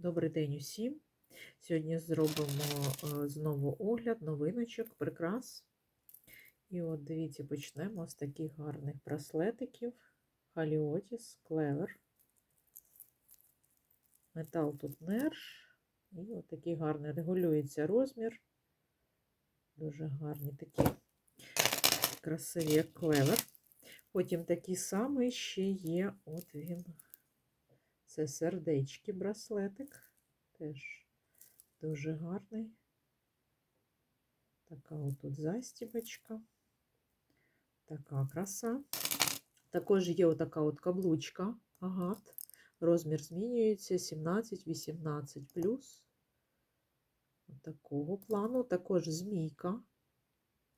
Добрий день усім. Сьогодні зробимо е, знову огляд новиночок, прикрас. І от дивіться, почнемо з таких гарних браслетиків. Халіотіс, клевер. Метал тут нерж. І от такий гарний регулюється розмір. Дуже гарні такі красиві, як клевер. Потім такий самий ще є. От він. Це сердечки браслетик. Теж дуже гарний. Така отут застібочка. Така краса. Також є отака от каблучка агат. Розмір змінюється 17-18 плюс. Такого плану. Також змійка.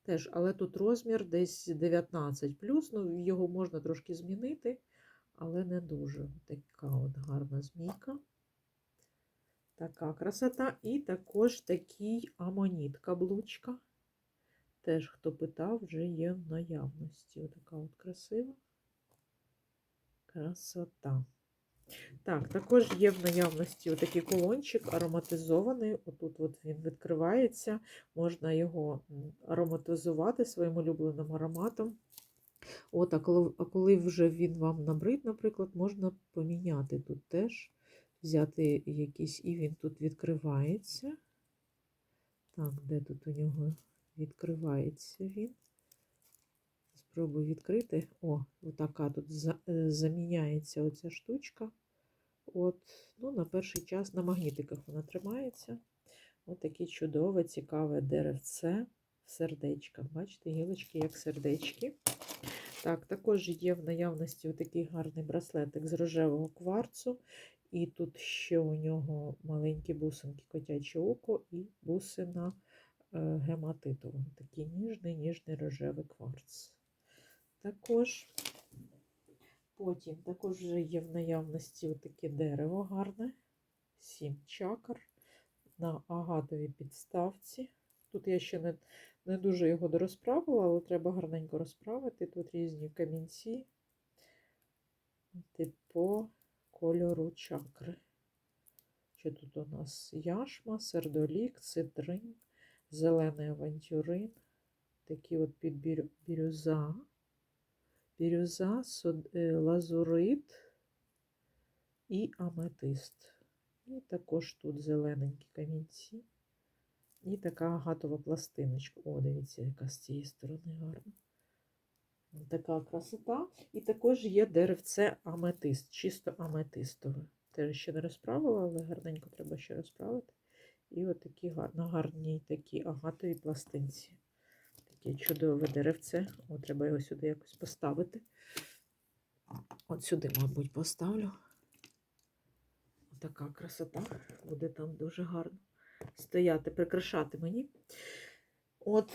Теж, але тут розмір десь 19 плюс. Ну, його можна трошки змінити але не дуже. Така от гарна змійка. Така красота. І також такий амоніт каблучка. Теж, хто питав, вже є в наявності. Отака от красива красота. Так, також є в наявності отакий колончик ароматизований. Отут от він відкривається. Можна його ароматизувати своїм улюбленим ароматом. От, а коли, а коли вже він вам набрид, наприклад, можна поміняти тут теж, взяти якийсь, і він тут відкривається. Так, де тут у нього відкривається він? Спробую відкрити. О, отака тут е, заміняється оця штучка. От, ну, На перший час на магнітиках вона тримається. Ось таке чудове, цікаве деревце в сердечках. Бачите, гілочки, як сердечки. Так, також є в наявності такий гарний браслетик з рожевого кварцу. І тут ще у нього маленькі бусинки котяче око і бусина е, гематитова. Такий ніжний, ніжний рожевий кварц. Також потім також вже є в наявності таке дерево гарне, сім чакр на агатовій підставці. Тут я ще не не дуже його дорозправила, але треба гарненько розправити. Тут різні камінці по кольору чакри. Що тут у нас яшма, сердолік, цитрин, зелений авантюрин, такі от під бірюза, бірюза, е, лазурит і аметист. І також тут зелененькі камінці. І така агатова пластиночка. О, дивіться, яка з цієї сторони гарна. Така красота. І також є деревце аметист, чисто аметистове. Теж ще не розправила, але гарненько треба ще розправити. І от такі на гарній такі агатові пластинці. Таке чудове деревце. О, треба його сюди якось поставити. От сюди, мабуть, поставлю. Така красота. Буде там дуже гарно стояти, прикрашати мені. От,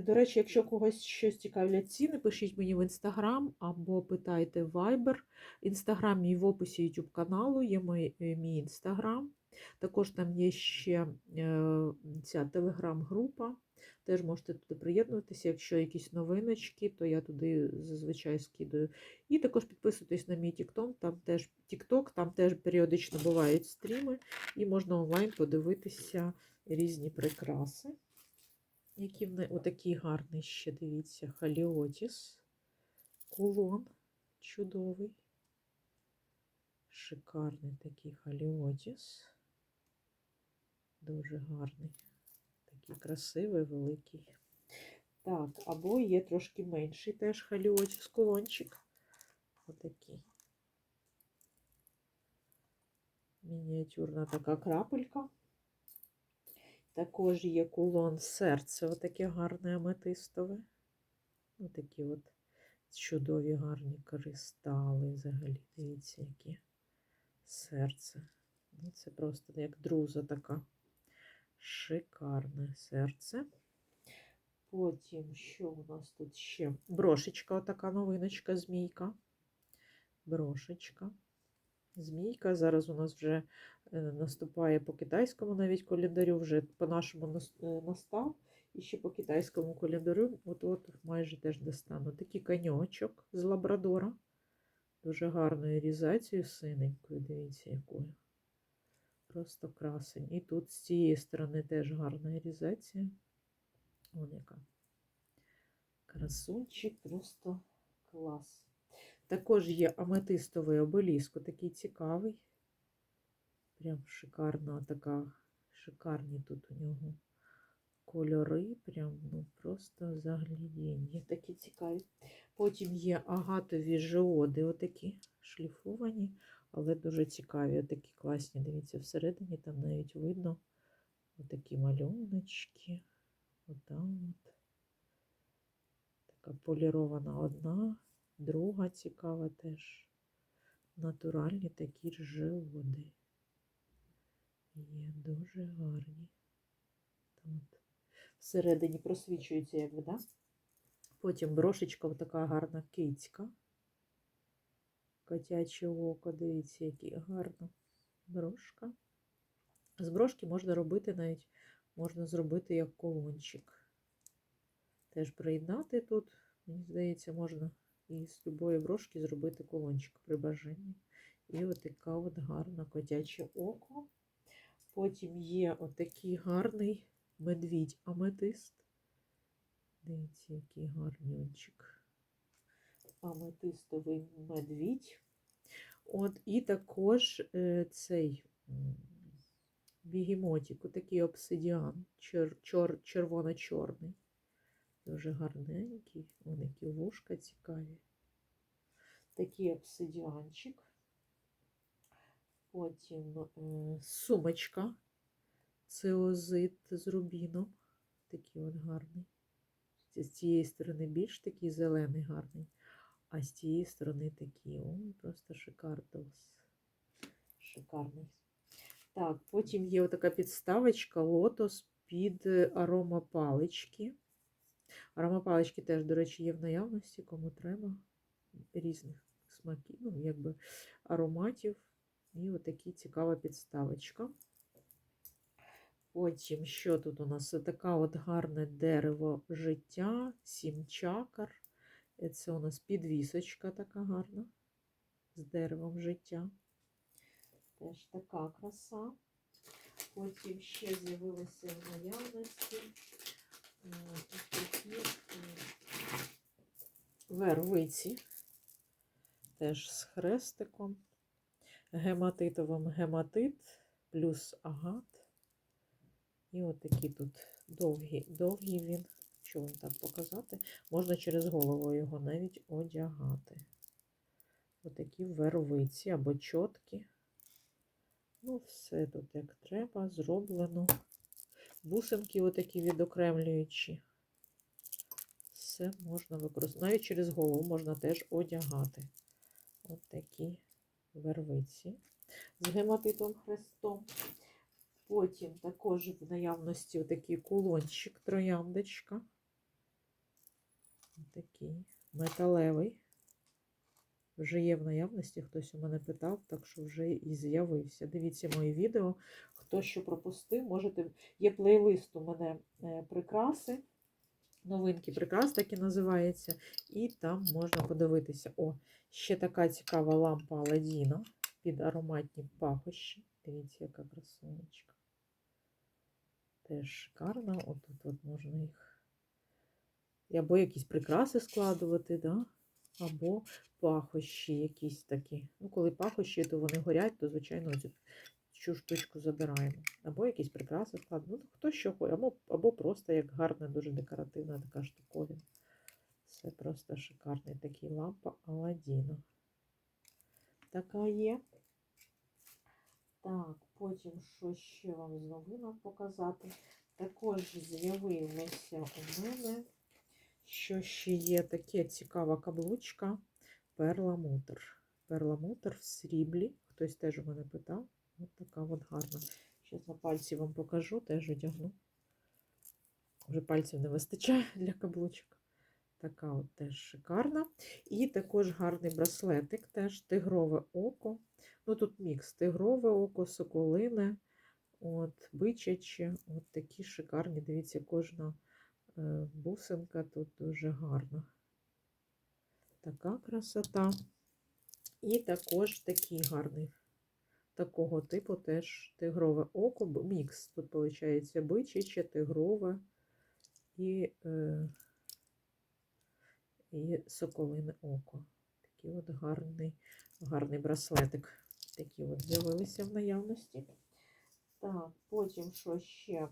До речі, якщо когось щось цікавлять ціни, пишіть мені в інстаграм або питайте Viber. Інстаграм мій в описі YouTube каналу, є мій мій інстаграм. Також там є ще е, ця телеграм-група. Теж можете туди приєднуватися. Якщо якісь новиночки, то я туди зазвичай скидаю. І також підписуйтесь на мій TikTok, там теж TikTok, там теж періодично бувають стріми, і можна онлайн подивитися різні прикраси. Які в неї отакий гарний ще, дивіться, халіотіс, кулон чудовий, шикарний такий халіотіс, дуже гарний. Такий красивий, великий. Так, або є трошки менший теж халіотіс колончик. Отакий. Мініатюрна така крапелька. Також є кулон серце, отаке гарне аметистове. Отакі от чудові гарні кристали взагалі. Дивіться, які серце. Ну, це просто як друза така шикарне серце. Потім, що у нас тут ще? Брошечка, отака новиночка, змійка. Брошечка. Змійка. Зараз у нас вже е, наступає по китайському навіть календарю, вже по-нашому е, настав. І ще по китайському календарю, от-от майже теж достану. Такий коньочок з лабрадора. Дуже гарною різацією, синенькою, дивіться, якою. Просто красень. І тут з цієї сторони теж гарна ірізація. Вон яка. Красунчик, просто клас. Також є аметистовий обеліск, такий цікавий. Прям шикарна така, шикарні тут у нього кольори, прям ну просто заглядіння. Такі цікаві. Потім є агатові жеоди, отакі шліфовані, але дуже цікаві. Отакі класні. Дивіться, всередині там навіть видно отакі малюночки. Отам от. Така полірована одна, друга цікава теж. Натуральні такі жеоди. Є дуже гарні. Там от всередині просвічується, якби, да? Потім брошечка така гарна кицька. Котяче око, дивіться, які гарна брошка. З брошки можна робити навіть, можна зробити як колончик. Теж приєднати тут, мені здається, можна і з любої брошки зробити колончик при бажанні. І отака от гарна котяче око. Потім є отакий гарний медвідь аметист. Дивіться, який гарнючик. Аметистовий медвідь. От, і також е, цей бігемотик, отакий обсидіан, чер, чор, червоно-чорний. Дуже гарненький, Вон які вушка цікаві. Такий обсидіанчик. Потім е, сумочка, цеозит з рубіном. Такий от гарний. З цієї сторони більш такий зелений гарний, а з цієї сторони такий. Ой, просто шикардос. Шикарний. Так, потім є отака підставочка лотос під аромапалички. Аромапалички теж, до речі, є в наявності, кому треба. Різних смаків, ну, якби ароматів. І отакі цікава підставочка. Потім, що тут у нас? Така от гарне дерево життя, сім чакр. І Це у нас підвісочка така гарна з деревом життя. Теж така краса. Потім ще з'явилися в наявності е, такі е, вервиці, теж з хрестиком, гематитовим гематит плюс агат. І от такі тут довгі, довгі він, що вам так показати, можна через голову його навіть одягати. Отакі вервиці або чотки. Ну, все тут як треба, зроблено. Бусинки отакі відокремлюючі. Все можна використовувати. Навіть через голову можна теж одягати. От такі вервиці з гематитом хрестом. Потім також в наявності такий кулончик, трояндочка. Такий металевий. Вже є в наявності, хтось у мене питав, так що вже і з'явився. Дивіться мої відео. Хто що пропустив, можете. Є плейлист у мене е, прикраси. Новинки прикрас, так і називається. І там можна подивитися. О, ще така цікава лампа Аладдіна під ароматні пахощі. Дивіться, яка красунечка. Теж шикарна. Отут от можна їх. Або якісь прикраси складувати, да? або пахощі якісь такі. Ну, коли пахощі, то вони горять, то, звичайно, цю, штучку забираємо. Або якісь прикраси складно. Ну, хто що хоче, або, або просто як гарна, дуже декоративна така штуковина. Це просто шикарний такий лампа Аладдіна. Така є. Так, потім що ще вам з новинок показати. Також з'явилося у мене, що ще є таке цікава каблучка перламутр. Перламутр в сріблі. Хтось теж у мене питав. Ось така от гарна. Зараз на пальці вам покажу, теж одягну. Вже пальців не вистачає для каблучок. Така от теж шикарна. І також гарний браслетик, теж тигрове око. Ну, тут мікс тигрове око, соколине, от, бичаче. От такі шикарні. Дивіться, кожна бусинка тут дуже гарна. Така красота. І також такий гарний такого типу теж тигрове око, мікс. Тут виходить бичаче, тигрове і, е, і соколине око. Такий от гарний, гарний браслетик. Такі от з'явилися в наявності. Так, потім що ще?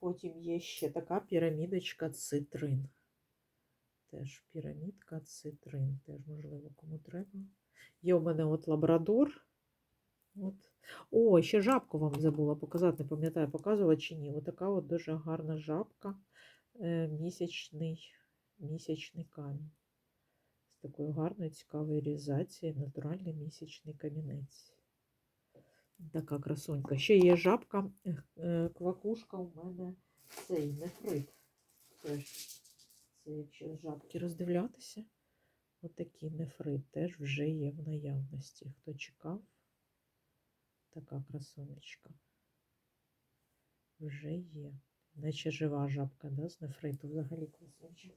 Потім є ще така пірамідочка цитрин. Теж пірамідка цитрин. Теж, можливо, кому треба. Є у мене от лабрадор. От. О, ще жабку вам забула показати, не пам'ятаю, показувала чи ні. Отака от дуже гарна жабка. Е, місячний, місячний камінь. З такою гарною цікавою реалізацією натуральний місячний камінець. Така красунька. Ще є жабка, е, е, квакушка у мене цей нефрит. Теж це якщо жабки роздивлятися. Отакий нефрит теж вже є в наявності. Хто чекав, така красунечка. Вже є. Наче жива жабка, да, з нефриту взагалі красунчик.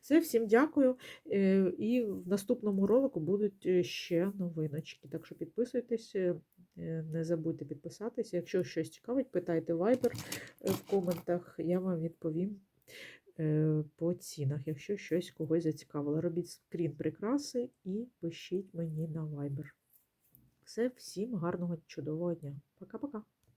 Все, всім дякую. Е, І в наступному ролику будуть е, ще новиночки. Так що підписуйтесь, е, е, не забудьте підписатися. Якщо щось цікавить, питайте е, в коментах, я вам відповім е, по цінах. Якщо щось когось зацікавило, робіть скрін прикраси і пишіть мені на вайбер. Все, всім гарного, чудового дня. Пока-пока.